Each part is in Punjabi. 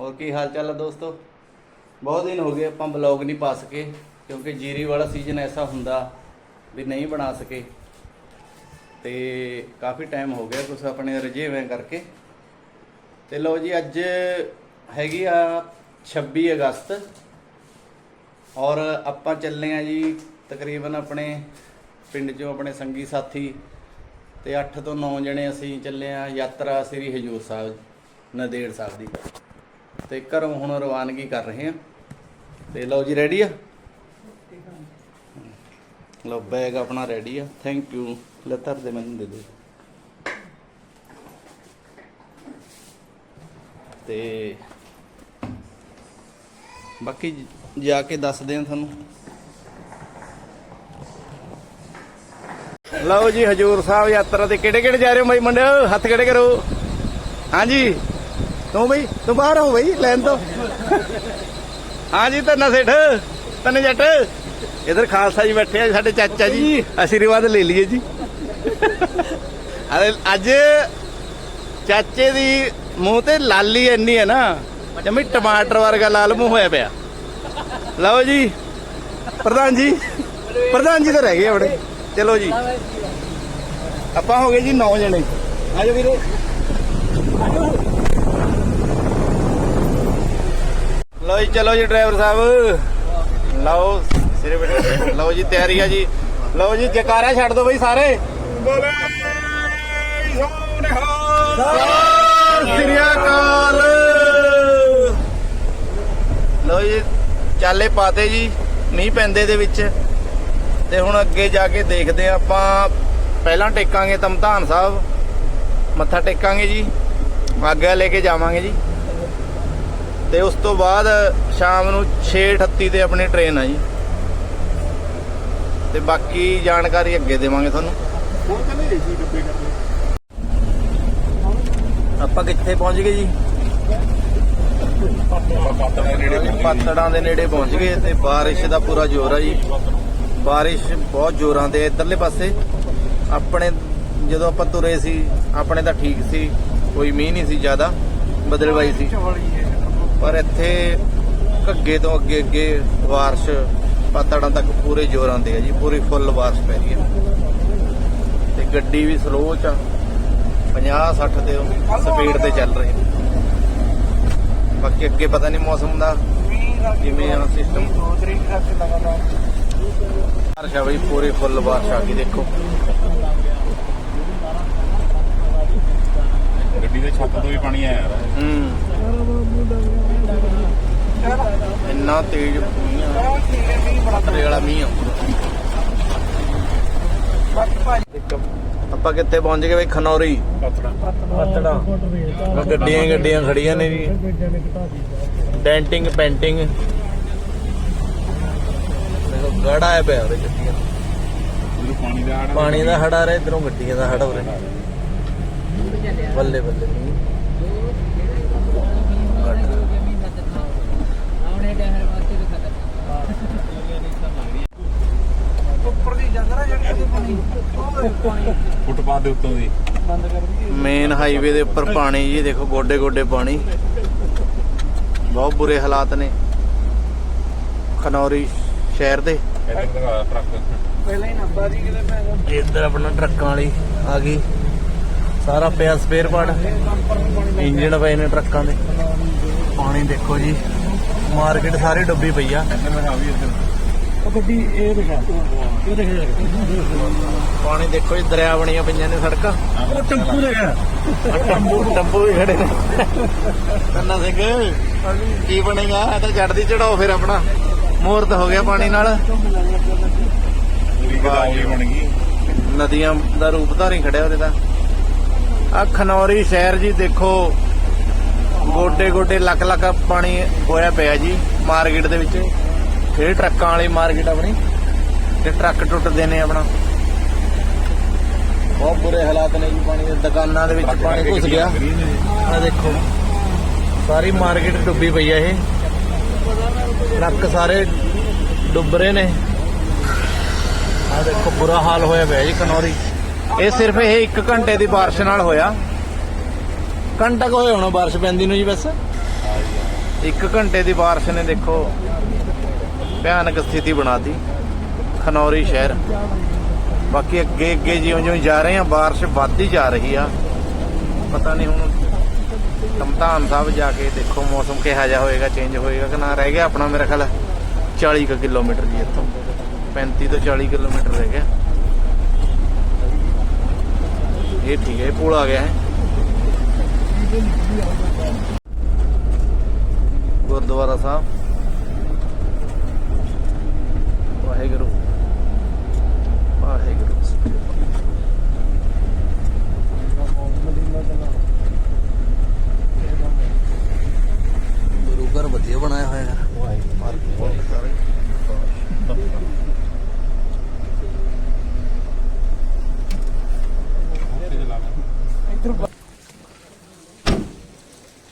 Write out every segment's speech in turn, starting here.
ਹੋਰ ਕੀ ਹਾਲ ਚਾਲ ਹੈ ਦੋਸਤੋ? ਬਹੁਤ ਦਿਨ ਹੋ ਗਏ ਆਪਾਂ ਬਲੌਗ ਨਹੀਂ ਪਾ ਸਕੇ, ਕਿਉਂਕਿ ਜੀਰੀ ਵਾਲਾ ਸੀਜ਼ਨ ਐਸਾ ਹੁੰਦਾ ਵੀ ਨਹੀਂ ਬਣਾ ਸਕੇ। ਤੇ ਕਾਫੀ ਟਾਈਮ ਹੋ ਗਿਆ ਕੁਝ ਆਪਣੇ ਰਜੇ ਹੋਏ ਕਰਕੇ। ਤੇ ਲਓ ਜੀ, ਅੱਜ ਹੈਗੀ ਆ 26 ਅਗਸਤ। ਔਰ ਆਪਾਂ ਚੱਲੇ ਆ ਜੀ ਤਕਰੀਬਨ ਆਪਣੇ ਪਿੰਡ ਚੋਂ ਆਪਣੇ ਸੰਗੀ ਸਾਥੀ ਤੇ 8 ਤੋਂ 9 ਜਣੇ ਅਸੀਂ ਚੱਲੇ ਆ ਯਾਤਰਾ ਸ੍ਰੀ ਹਜੂਰ ਸਾਹਿਬ, ਨਦੇੜ ਸਾਹਿਬ ਦੀ। ਤੇ ਘਰੋਂ ਹੁਣ ਰਵਾਨਗੀ ਕਰ ਰਹੇ ਆ ਤੇ ਲਓ ਜੀ ਰੈਡੀ ਆ? ਲਓ ਬੈਗ ਆਪਣਾ ਰੈਡੀ ਆ। ਥੈਂਕ ਯੂ ਲੱਤਰ ਦੇ ਮੈਨੂੰ ਦੇ ਦੇ ਤੇ ਬਾਕੀ ਜਾ ਕੇ ਦੱਸਦੇ ਆ ਤੁਹਾਨੂੰ। ਲਓ ਜੀ ਹਜੂਰ ਸਾਹਿਬ ਯਾਤਰਾ ਤੇ ਕਿਹੜੇ ਕਿਹੜੇ ਜਾ ਰਹੇ ਹੋ ਬਾਈ ਮੁੰਡਿਓ? ਹੱਥ ਕਿਹੜੇ ਕਰੋ। ਹਾਂਜੀ। ਤੂੰ ਬਈ? ਤੂੰ ਬਾਹਰ ਹੋ ਬਈ ਲੈਣ ਤੋਂ ਹਾਂਜੀ ਧੰਨਾ ਸੇਠ। ਧੰਨੇ ਜੱਟ। ਇਧਰ ਖਾਲਸਾ ਜੀ ਬੈਠੇ ਆ ਸਾਡੇ ਚਾਚਾ ਜੀ। ਆਸ਼ੀਰਵਾਦ ਲੈ ਲਈਏ ਜੀ। ਅਰੇ ਅੱਜ ਚਾਚੇ ਦੀ ਮੂੰਹ ਤੇ ਲਾਲੀ ਇੰਨੀ ਹੈ ਨਾ ਜਮੀ ਟਮਾਟਰ ਵਰਗਾ ਲਾਲ ਮੂੰਹ ਹੋਇਆ ਪਿਆ। ਲਓ ਜੀ ਪ੍ਰਧਾਨ ਜੀ। ਪ੍ਰਧਾਨ ਜੀ ਤਾਂ ਰਹਿ ਗਏ ਆਪਣੇ। ਚਲੋ ਜੀ। ਆਪਾਂ ਹੋ ਗਏ ਜੀ 9 ਜਣੇ। ਆਜੋ ਵੀਰੇ। ਲਓ ਜੀ ਚਲੋ ਜੀ ਡਰਾਈਵਰ ਸਾਹਿਬ। ਲਓ ਸਿਰੇ ਬੈਠੇ ਲਓ ਜੀ ਤਿਆਰੀ ਆ ਜੀ। ਲਓ ਜੀ ਜਕਾਰਾ ਛੱਡ ਦਿਓ ਬਈ ਸਾਰੇ। ਬੋਲੇ ਲਓ ਜੀ ਚਾਲੇ ਪਾਤੇ ਜੀ ਮੀਂਹ ਪੈਂਦੇ ਦੇ ਵਿੱਚ। ਤੇ ਹੁਣ ਅੱਗੇ ਜਾ ਕੇ ਦੇਖਦੇ ਆ ਆਪਾਂ। ਪਹਿਲਾਂ ਟੇਕਾਂਗੇ ਤਮਧਾਨ ਸਾਹਿਬ। ਮੱਥਾ ਟੇਕਾਂਗੇ ਜੀ। ਆਗਿਆ ਲੈ ਕੇ ਜਾਵਾਂਗੇ ਜੀ। ਤੇ ਉਸ ਤੋਂ ਬਾਅਦ ਸ਼ਾਮ ਨੂੰ 6:38 ਤੇ ਆਪਣੀ ਟ੍ਰੇਨ ਆ ਜੀ। ਤੇ ਬਾਕੀ ਜਾਣਕਾਰੀ ਅੱਗੇ ਦੇਵਾਂਗੇ ਤੁਹਾਨੂੰ। ਆਪਾਂ ਕਿੱਥੇ ਪਹੁੰਚ ਗਏ ਜੀ? ਪਾਤੜਾਂ ਦੇ ਨੇੜੇ ਪਹੁੰਚ ਗਏ ਤੇ ਬਾਰਿਸ਼ ਦਾ ਪੂਰਾ ਜ਼ੋਰ ਆ ਜੀ। ਬਾਰਿਸ਼ ਬਹੁਤ ਜ਼ੋਰਾਂ ਦੇ ਇਧਰਲੇ ਪਾਸੇ। ਆਪਣੇ ਜਦੋਂ ਆਪਾਂ ਤੁਰੇ ਸੀ, ਆਪਣੇ ਤਾਂ ਠੀਕ ਸੀ। ਕੋਈ ਮੀਂਹ ਨਹੀਂ ਸੀ ਜ਼ਿਆਦਾ, ਬਦਲਵਾਈ ਸੀ। ਪਰ ਇੱਥੇ ਘੱਗੇ ਤੋਂ ਅੱਗੇ ਅੱਗੇ ਬਾਰਿਸ਼ ਪਾਤੜਾਂ ਤੱਕ ਪੂਰੇ ਜ਼ੋਰਾਂ ਤੇ ਹੈ ਜੀ ਪੂਰੀ ਫੁੱਲ ਬਾਰਿਸ਼ ਪੈ ਰਹੀ ਹੈ ਤੇ ਗੱਡੀ ਵੀ ਸਲੋ ਚ 50 60 ਦੇ ਸਪੀਡ ਤੇ ਚੱਲ ਰਹੀ ਹੈ ਬਾਕੀ ਅੱਗੇ ਪਤਾ ਨਹੀਂ ਮੌਸਮ ਦਾ ਕਿਵੇਂ ਆ ਸਿਸਟਮ ਬਾਰਿਸ਼ ਆ ਬਈ ਪੂਰੀ ਫੁੱਲ ਬਾਰਿਸ਼ ਆ ਗਈ ਦੇਖੋ। ਗੱਡੀ ਦੇ ਛੱਤ ਤੋਂ ਵੀ ਪਾਣੀ ਆਇਆ ਹੂੰ। ਇੰਨਾ ਤੇਜ਼ ਖਤਰੇ ਵਾਲਾ ਮੀਂਹ ਆ। ਆਪਾਂ ਕਿੱਥੇ ਪਹੁੰਚ ਗਏ ਬਈ? ਖਨੌਰੀ। ਪਤੜਾ। ਗੱਡੀਆਂ ਹੀ ਗੱਡੀਆਂ ਖੜੀਆਂ ਨੇ ਜੀ। Denting painting. ਦੇਖੋ ਗੜਾ ਆਇਆ ਪਿਆ ਉਹਦੇ ਗੱਡੀਆਂ ਪਾਣੀ ਦਾ ਹੜਾ ਰਿਹਾ ਇਧਰੋਂ ਗੱਡੀਆਂ ਦਾ ਹੜਾ ਹੋ ਰਿਹਾ। ਬੱਲੇ ਬੱਲੇ ਫੁੱਟਪਾਥ ਦੇ ਉੱਤੋਂ ਦੀ। ਮੇਨ ਹਾਈਵੇ ਦੇ ਉੱਪਰ ਪਾਣੀ ਜੀ ਦੇਖੋ ਗੋਡੇ ਗੋਡੇ ਪਾਣੀ। ਬਹੁਤ ਬੁਰੇ ਹਾਲਾਤ ਨੇ। ਖਨੌਰੀ ਸ਼ਹਿਰ ਦੇ। ਇੱਧਰ ਦਿਖਾ ਟਰੱਕ ਇੱਧਰ ਆਪਣਾ ਟਰੱਕਾਂ ਵਾਲੀ ਆ ਗਈ। ਸਾਰਾ ਪਿਆ ਸਪੇਅਰ ਪਾਰਟ ਇੰਜਣ ਪਏ ਨੇ ਟਰੱਕਾਂ ਦੇ। ਪਾਣੀ ਦੇਖੋ ਜੀ। ਮਾਰਕੀਟ ਸਾਰੀ ਡੁੱਬੀ ਪਈ ਆ। ਉਹ ਗੱਡੀ ਇਹ ਦਿਖਾ ਇਹ ਦਿਖਾ ਪਾਣੀ ਦੇਖੋ ਜੀ ਦਰਿਆ ਬਣੀਆਂ ਪਈਆਂ ਨੇ ਸੜਕਾਂ। ਉਹ ਟੈਂਪੂ ਦਿਖਾ ਟੰਬੂ ਟੰਬੂ ਵੀ ਖੜੇ ਨੇ। ਕੰਨਾ ਸਿੰਘ ਕੀ ਬਣੇਗਾ? ਇਹ ਤਾਂ ਚੜਦੀ ਚੜਾਓ ਫਿਰ ਆਪਣਾ। ਮੂਰਤ ਹੋ ਗਿਆ ਪਾਣੀ ਨਾਲ। ਪੂਰੀ ਗਦਾਵਲੀ ਬਣ ਗਈ ਨਦੀਆਂ ਦਾ ਰੂਪ ਧਾਰੀ ਖੜਿਆ ਉਹਦੇ ਦਾ। ਆ ਖਨੌਰੀ ਸ਼ਹਿਰ ਜੀ ਦੇਖੋ। ਗੋਡੇ ਗੋਡੇ ਲੱਖ ਲੱਖ ਪਾਣੀ ਹੋਇਆ ਪਿਆ ਜੀ ਮਾਰਕੀਟ ਦੇ ਵਿੱਚ। ਇਹ ਟਰੱਕਾਂ ਵਾਲੀ ਮਾਰਕੀਟ ਆਪਣੀ। ਤੇ ਟਰੱਕ ਟੁੱਟਦੇ ਨੇ ਆਪਣਾ। ਬਹੁਤ ਬੁਰੇ ਹਾਲਾਤ ਨੇ ਜੀ ਪਾਣੀ ਦੇ। ਦੁਕਾਨਾਂ ਦੇ ਵਿੱਚ ਪਾਣੀ ਘੁਸ ਗਿਆ। ਆ ਦੇਖੋ। ਸਾਰੀ ਮਾਰਕੀਟ ਡੁੱਬੀ ਪਈ ਆ ਇਹ। ਟਰੱਕ ਸਾਰੇ ਡੁੱਬ ਰਹੇ ਨੇ। ਆ ਦੇਖੋ ਬੁਰਾ ਹਾਲ ਹੋਇਆ ਪਿਆ ਜੀ ਕਨੌਰੀ। ਇਹ ਸਿਰਫ ਇਹ 1 ਘੰਟੇ ਦੀ ਬਾਰਿਸ਼ ਨਾਲ ਹੋਇਆ। ਘੰਟਾ ਕੁ ਹੋਇਆ ਹੋਣਾ ਬਾਰਿਸ਼ ਪੈਂਦੀ ਨੂੰ ਜੀ ਬਸ? ਇੱਕ ਘੰਟੇ ਦੀ ਬਾਰਿਸ਼ ਨੇ ਦੇਖੋ, ਭਿਆਨਕ ਸਥਿਤੀ ਬਣਾਤੀ, ਖਨੌਰੀ ਸ਼ਹਿਰ। ਬਾਕੀ ਅੱਗੇ ਅੱਗੇ ਜਿਉਂ ਜਿਉਂ ਜਾ ਰਹੇ ਆ ਬਾਰਿਸ਼ ਵੱਧਦੀ ਜਾ ਰਹੀ ਆ। ਪਤਾ ਨਹੀਂ ਹੁਣ ਤਮਤਾਨ ਸਾਹਿਬ ਜਾ ਕੇ ਦੇਖੋ, ਮੌਸਮ ਕਿਹਾ ਜਾ ਹੋਏਗਾ ਚੇਂਜ ਹੋਏਗਾ ਕਿ ਨਾ। ਰਹਿ ਗਿਆ ਆਪਣਾ ਮੇਰਾ ਖਿਆਲ 40 ਕੁ ਕਿਲੋਮੀਟਰ ਜੀ ਇੱਥੋਂ। 35 ਤੋਂ 40 ਕਿਲੋਮੀਟਰ ਰਹਿ ਗਿਆ। ਇਹ ਠੀਕ ਹੈ, ਇਹ ਪੁਲ ਆ ਗਿਆ ਹੈ। ਗੁਰਦੁਆਰਾ ਸਾਹਿਬ। ਵਾਹਿਗੁਰੂ। ਵਾਹਿਗੁਰੂ। ਗੁਰੂ ਘਰ ਵਧੀਆ ਬਣਾਇਆ ਹੋਇਆ ਹੈ। ਪਾਰਕਿੰਗ ਬਹੁਤ ਸਾਰੇ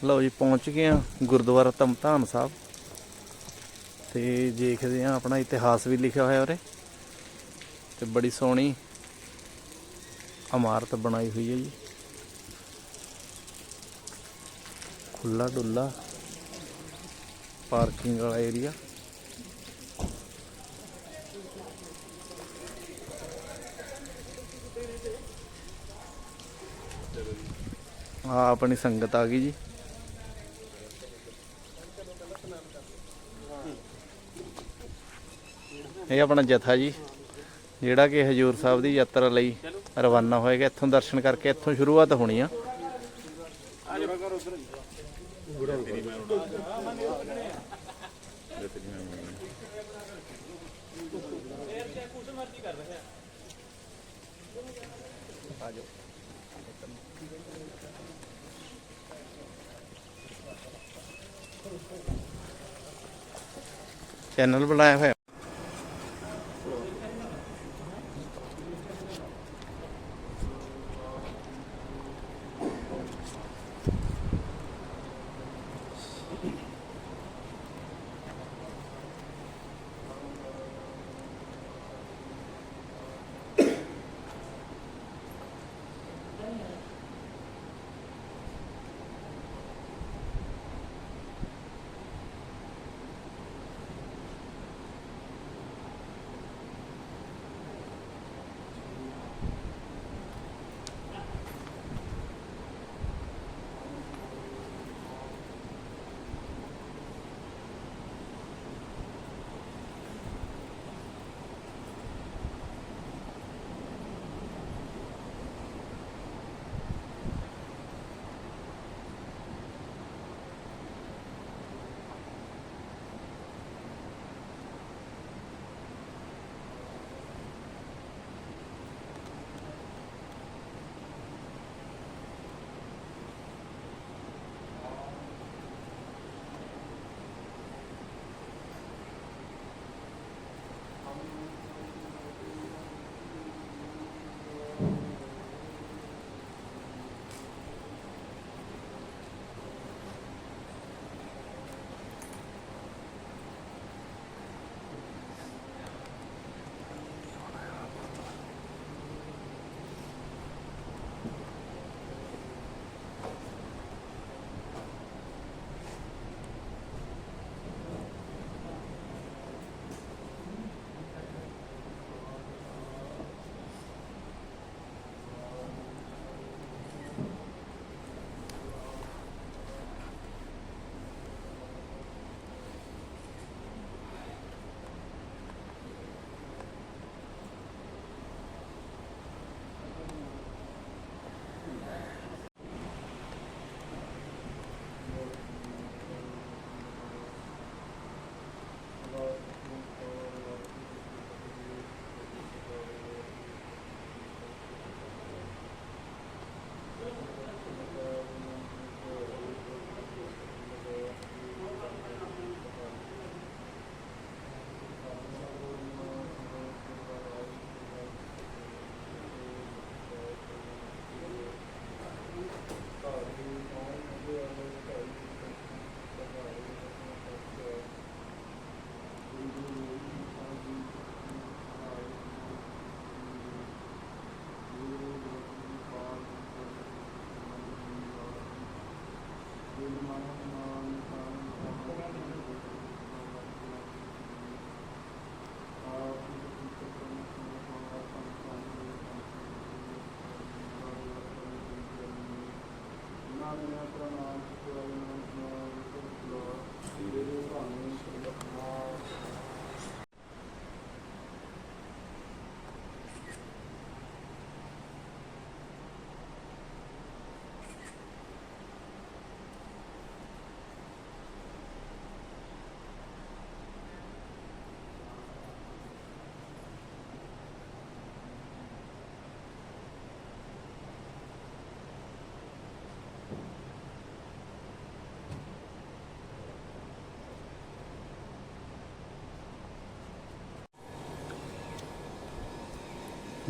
ਲਓ ਜੀ, ਪਹੁੰਚ ਗਏ ਆ ਗੁਰਦੁਆਰਾ ਧਮਧਾਨ ਸਾਹਿਬ। ਤੇ ਦੇਖਦੇ ਆ ਆਪਣਾ ਇਤਿਹਾਸ ਵੀ ਲਿਖਿਆ ਹੋਇਆ ਉਰੇ। ਤੇ ਬੜੀ ਸੋਹਣੀ ਇਮਾਰਤ ਬਣਾਈ ਹੋਈ ਹੈ ਜੀ। ਖੁੱਲਾ ਡੁੱਲਾ ਪਾਰਕਿੰਗ ਵਾਲਾ ਏਰੀਆ। ਆ ਆਪਣੀ ਸੰਗਤ ਆ ਗਈ ਜੀ। ਇਹ ਆਪਣਾ ਜਥਾ ਜੀ, ਜਿਹੜਾ ਕਿ ਹਜੂਰ ਸਾਹਿਬ ਦੀ ਯਾਤਰਾ ਲਈ ਰਵਾਨਾ ਹੋਏਗਾ। ਇੱਥੋਂ ਦਰਸ਼ਨ ਕਰਕੇ ਇੱਥੋਂ ਸ਼ੁਰੂਆਤ ਹੋਣੀ ਆ। ਚੈਨਲ ਬਣਾਇਆ ਹੋਇਆ।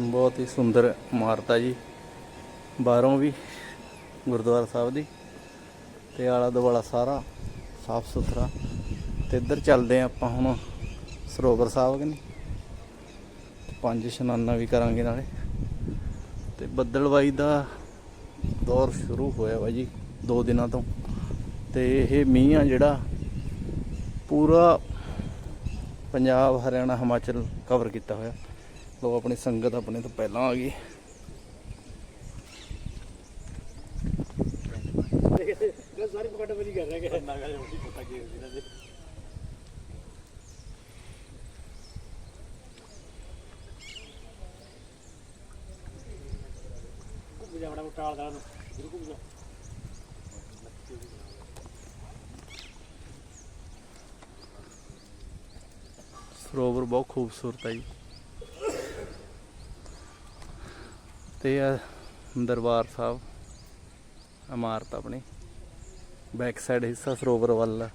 ਬਹੁਤ ਹੀ ਸੁੰਦਰ ਇਮਾਰਤ ਆ ਜੀ। ਬਾਹਰੋਂ ਵੀ ਗੁਰਦੁਆਰਾ ਸਾਹਿਬ ਦੀ ਤੇ ਆਲਾ ਦੁਆਲਾ ਸਾਰਾ ਸਾਫ਼ ਸੁਥਰਾ ਤੇ ਇੱਧਰ ਚੱਲਦੇ ਆ ਆਪਾਂ ਹੁਣ ਸਰੋਵਰ ਸਾਹਿਬ ਕਨੀ ਪੰਜ ਇਸ਼ਨਾਨਾਂ ਵੀ ਕਰਾਂਗੇ ਨਾਲੇ। ਤੇ ਬੱਦਲਵਾਈ ਦਾ ਦੌਰ ਸ਼ੁਰੂ ਹੋਇਆ ਵਾ ਜੀ ਦੋ ਦਿਨਾਂ ਤੋਂ। ਤੇ ਇਹ ਮੀਂਹ ਆ ਜਿਹੜਾ ਪੂਰਾ ਪੰਜਾਬ, ਹਰਿਆਣਾ, ਹਿਮਾਚਲ ਕਵਰ ਕੀਤਾ ਹੋਇਆ। ਲੋ ਆਪਣੀ ਸੰਗਤ ਆਪਣੇ ਤੋਂ ਪਹਿਲਾਂ ਆ ਗਈ। ਸਾਰੀ ਪਕੜ ਮੇਰੀ ਕਰ ਰਿਹਾ ਕਿ ਨਾ ਗਾ ਜੋੜੀ ਪਤਾ ਕੀ ਹੁੰਦੀ ਨਾ ਜੀ ਜਾ ਬੜਾ ਟਾਲਦਾ ਨੂੰ ਜ਼ਰੂਰ ਘੁੰਮ ਜਾ ਸਰੋਵਰ ਬਹੁਤ ਖੂਬਸੂਰਤ ਹੈ ਜੀ। ਤੇ ਇਹ ਦਰਬਾਰ ਸਾਹਿਬ ਇਮਾਰਤ ਆਪਣੀ। ਬੈਕ ਸਾਈਡ ਹਿੱਸਾ ਸਰੋਵਰ ਵੱਲ।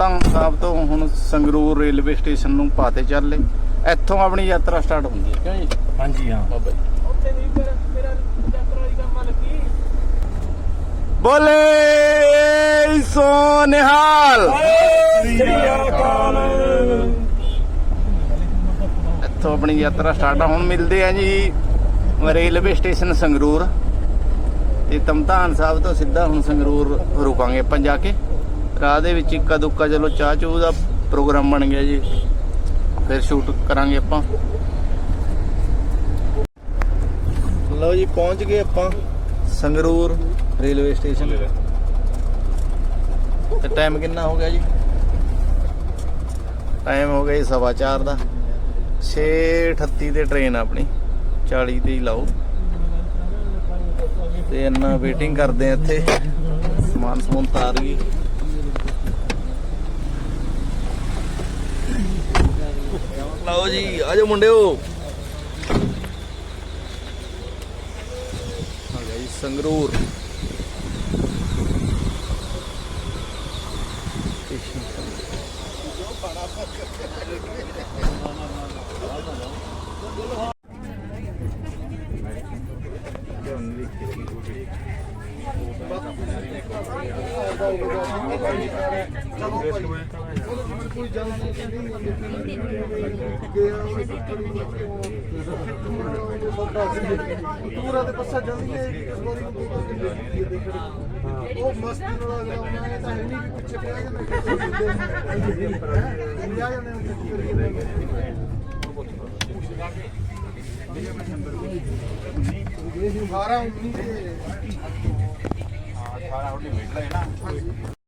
ਤਮਤਮ ਸਾਹਿਬ ਤੋਂ ਹੁਣ ਸੰਗਰੂਰ ਰੇਲਵੇ ਸਟੇਸ਼ਨ ਨੂੰ ਪਾਤੇ ਚੱਲੇ ਇੱਥੋਂ ਆਪਣੀ ਯਾਤਰਾ ਸਟਾਰਟ ਹੁੰਦੀ ਹੈ ਕਿਉਂ ਜੀ? ਹਾਂਜੀ ਹਾਂ। ਬਾਬਾ ਜੀ। ਉੱਥੇ ਨਹੀਂ ਮੇਰਾ ਮੇਰਾ ਯਾਤਰਾ ਦੀ ਕੰਮ ਲੱਗੀ ਬੋਲੇ ਸੋ ਨਿਹਾਲ। ਇੱਥੋਂ ਆਪਣੀ ਯਾਤਰਾ ਸਟਾਰਟ ਹੁਣ ਮਿਲਦੇ ਆ ਜੀ ਰੇਲਵੇ ਸਟੇਸ਼ਨ ਸੰਗਰੂਰ। ਤੇ ਤਮਤਾਨ ਸਾਹਿਬ ਤੋਂ ਸਿੱਧਾ ਹੁਣ ਸੰਗਰੂਰ ਰੁਕਾਂਗੇ ਆਪਾਂ ਜਾ ਕੇ। ਰਾਹ ਦੇ ਵਿੱਚ ਇੱਕਾ ਦੁੱਕਾ ਚਲੋ ਚਾਹ ਚੂਹ ਦਾ ਪ੍ਰੋਗਰਾਮ ਬਣ ਗਿਆ ਜੀ। ਫਿਰ ਸ਼ੂਟ ਕਰਾਂਗੇ ਆਪਾਂ। ਲਓ ਜੀ ਪਹੁੰਚ ਗਏ ਆਪਾਂ। Sangrur railway station. ਤੇ ਟਾਈਮ ਕਿੰਨਾ ਹੋ ਗਿਆ ਜੀ? ਟਾਈਮ ਹੋ ਗਿਆ ਜੀ ਸਵਾ ਚਾਰ ਦਾ। 6:38 ਤੇ ਟ੍ਰੇਨ ਆਪਣੀ। 40 ਤੇ ਹੀ ਲਾਓ। ਤੇ ਇੰਨਾ ਵੇਟਿੰਗ ਕਰਦੇ ਆ ਇੱਥੇ। ਸਮਾਨ ਸਮੂਨ ਤਾਰ ਗਈ। ਲਓ ਜੀ ਆਜੋ ਮੁੰਡਿਓ। ਆ ਗਿਆ ਸੰਗਰੂਰ ਸਟੇਸ਼ਨ ਸੰਗਰੂਰ। ਪੂਰਾ ਤੇ ਪੱਸਾ ਜਲਦੀ ਇਸ ਵਾਰੀ ਨੂੰ ਕੋਈ ਦੇਖਣ। ਉਹ ਮਸਤੀ ਨਾਲ ਆ ਉਹਨਾਂ ਨੇ ਤਾਂ ਨਹੀਂ ਵੀ ਪਿੱਛੇ ਪਿਆ ਜਾਂ ਬੈਠੇ ਸੀ ਜਾ ਜਾਂਦੇ ਨੇ ਸਾਰਾ 19 ਤੇ ਹਾਂ ਸਾਰਾ ਉਹਨੇ ਨਾ।